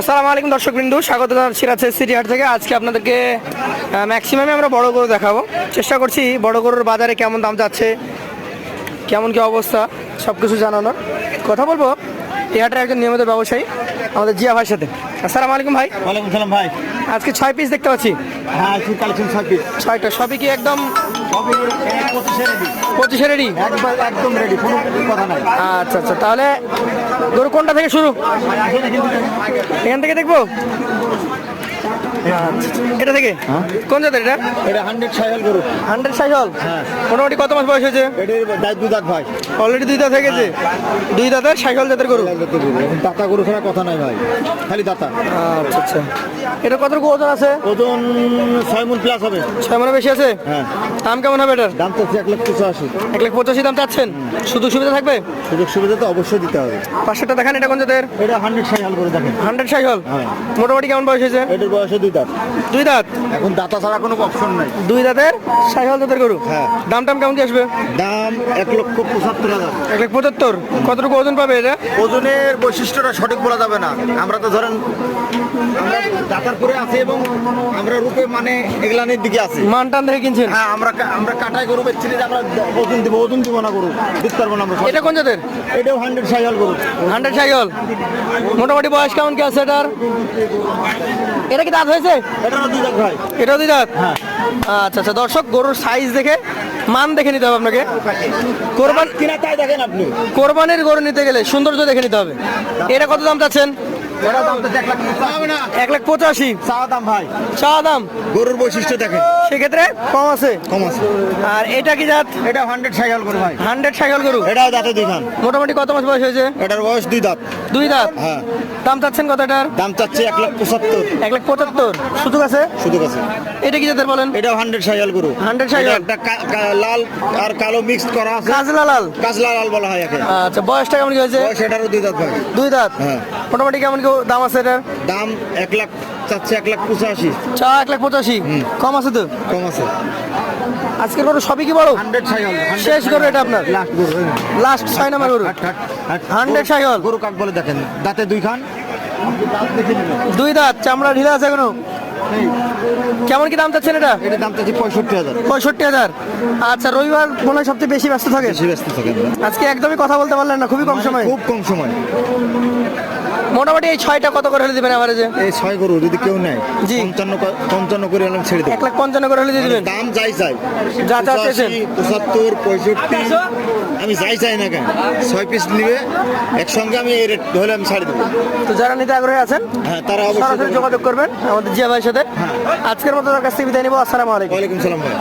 আসসালামু আলাইকুম দর্শক বিন্দু স্বাগত জানাচ্ছি রাজশাহী সিটি হাট থেকে। আজকে আপনাদেরকে ম্যাক্সিমামে আমরা বড় গরু দেখাবো। চেষ্টা করছি বড় গরুর বাজারে কেমন দাম যাচ্ছে কেমন কি অবস্থা সব কিছু জানানোর। কথা বলব এই হাটের একজন নিয়মিত ব্যবসায়ী আমাদের জিয়া ভাইয়ের সাথে। আসসালামু আলাইকুম ভাই। ওয়ালাইকুম সালাম ভাই। আজকে ছয় পিস দেখতে পাচ্ছি। হ্যাঁ কালেকশন ছয় পিস ছয়টা সবই কি একদম পঁচিশে রেডি একদম রেডি কোনো কথা নাই। আচ্ছা আচ্ছা তাহলে গরু কোনটা থেকে শুরু? এখান থেকে দেখব? এটা থেকে? কোন জাতের এটা? এটা হান্ড্রেড সাইকেল গরু। হান্ড্রেড সাইকেল হ্যাঁ। মোটামুটি কত মাস বয়স হয়েছে? এটির দায় দু দাঁত ভাই। অলরেডি দুই দাঁত হয়ে গেছে? দুই দাঁতের সাইকেল জাতের গরু। দাতা গরু ছাড়া কথা নাই ভাই। খালি দাতা। আচ্ছা আচ্ছা। এটা কতটুকু ওজন আছে? ওজন ছয় মন প্লাস হবে। ছয় মনে বেশি আছে? হ্যাঁ। দাম কেমন হবে এটার? দাম তো এক লাখ পঁচাশি। এক লাখ পঁচাশি দাম চাচ্ছেন? সুযোগ সুবিধা থাকবে? সুযোগ সুবিধা তো অবশ্যই দিতে হবে। পাঁচশোটা দেখান এটা কোন জাতের? এটা হান্ড্রেড সাইকেল করে দেখেন। হান্ড্রেড সাইকেল হ্যাঁ। মোটামুটি কেমন বয়স হয়েছে? এটার বয়সে দুই দাঁত। দুই দাঁত? এখন দাতা ছাড়া কোনো অপশন নাই। দুই দাঁতের? সাইকেল জাতের গরু? হ্যাঁ। দাম টাম কেমন কি আসবে? দাম এক লক্ষ পঁচাত্তর হাজার। এক লাখ পঁচাত্তর? কতটুকু ওজন পাবে এটা? ওজনের বৈশিষ্ট্যটা সঠিক বলা যাবে না। আমরা তো ধরেন আমরা দাতার পরে আছি এবং আমরা রূপে মানে এগলানের দিকে আছি। মান টান দেখে কিনছেন? হ্যাঁ আমরা আমরা কাটাই গরু বেচছি যে আমরা ওজন দিব ওজন দিব না গরু দিতে পারব না আমরা এটা কোন জাতের? এটাও হান্ড্রেড সাইকেল গরু। হান্ড্রেড সাইকেল মোটামুটি বয়স কেমন কি আছে এটার? এটা কি দাঁত হয়েছে? এটারও দুই লাখ ভাই। এটাও দুই দাঁত? হ্যাঁ। আচ্ছা আচ্ছা দর্শক গরুর সাইজ দেখে মান দেখে নিতে হবে আপনাকে। কোরবান কিনা তাই দেখেন আপনি। কোরবানির গরু নিতে গেলে সৌন্দর্য দেখে নিতে হবে। এটা কত দাম চাচ্ছেন? এক লাখ হবে না এক লাখ পঁচাশি। চা দাম ভাই। চা দাম? গরুর বৈশিষ্ট্য দেখেন। সেক্ষেত্রে কম আছে? কম আছে। আর এটা কি জাত? এটা হান্ড্রেড সাইকেল গরু ভাই। হান্ড্রেড সাইকেল গরু? এটাও দাঁতে দুই খান। মোটামুটি কত মাস বয়স হয়েছে? এটার বয়স দুই দাঁত। দুই দাঁত? হ্যাঁ। দাম চাচ্ছেন কত এটার? দাম চাচ্ছে এক লাখ পঁচাত্তর। এক লাখ পঁচাত্তর। সুযোগ আছে? এটা কি জাতের বলেন? এটাও হান্ড্রেড সাইকেল গরু। 100 সাইকেল। একটা লাল আর কালো মিক্সড করা আছে। কাজলা লাল? কাজলা লাল বলা হয় একে। আচ্ছা বয়সটা কেমন কি হয়েছে? বয়স এটারও দুই দাঁত ভাই। দুই দাঁত? হ্যাঁ। মোটামুটি কেমন দাম আছে এটার? দাম এক লাখ চাচ্ছে এক লাখ পঁচাশি। চা এক লাখ পঁচাশি? কম আছে তো? কম আছে। আজকের গরু সবই কি বড়? হান্ড্রেড শেষ গরু এটা আপনার? লাস্ট লাস্ট ছয় নাম্বার গরু। 100 সাইকেল। গরু কাক বলে দেখেন? দাঁতে দুই খান। দুই দাঁত চামড়া ঢিলা আছে এখনও? কেমন কি দাম চাচ্ছেন এটা? এটার দাম চাচ্ছি পঁয়ষট্টি হাজার। পঁয়ষট্টি হাজার। আচ্ছা রবিবার মনে হয় সবচেয়ে বেশি ব্যস্ত থাকে? বেশি ব্যস্ত থাকেন আজকে একদমই কথা বলতে পারলেন না খুবই কম সময়। খুব কম সময়। মোটামুটি এই ছয়টা কত করে হলে দিবেন এভারেজে এই ছয় গরু যদি কেউ নেয় জি। পঞ্চান্ন পঞ্চান্ন করে হলাম ছেড়ে দেবো। এক লাখ পঞ্চান্ন করে হলে দিয়ে দিবেন? দাম যাই চাই যা যা পঁচাশি, চেয়েছেন। পঁচাত্তর পঁয়ষট্টি আমি যাই চাই না কেন ছয় পিস নিবে একসঙ্গে আমি এই রেট হলে আমি ছাড়ি দেবো। তো যারা নিতে আগ্রহী আছেন হ্যাঁ তারা অবশ্যই যোগাযোগ করবেন আমাদের জিয়া ভাইয়ের সাথে। আজকের মতো তার কাছ থেকে বিদায় নিবো আসসালামু আলাইকুম। ওয়ালাইকুম সালাম ভাই।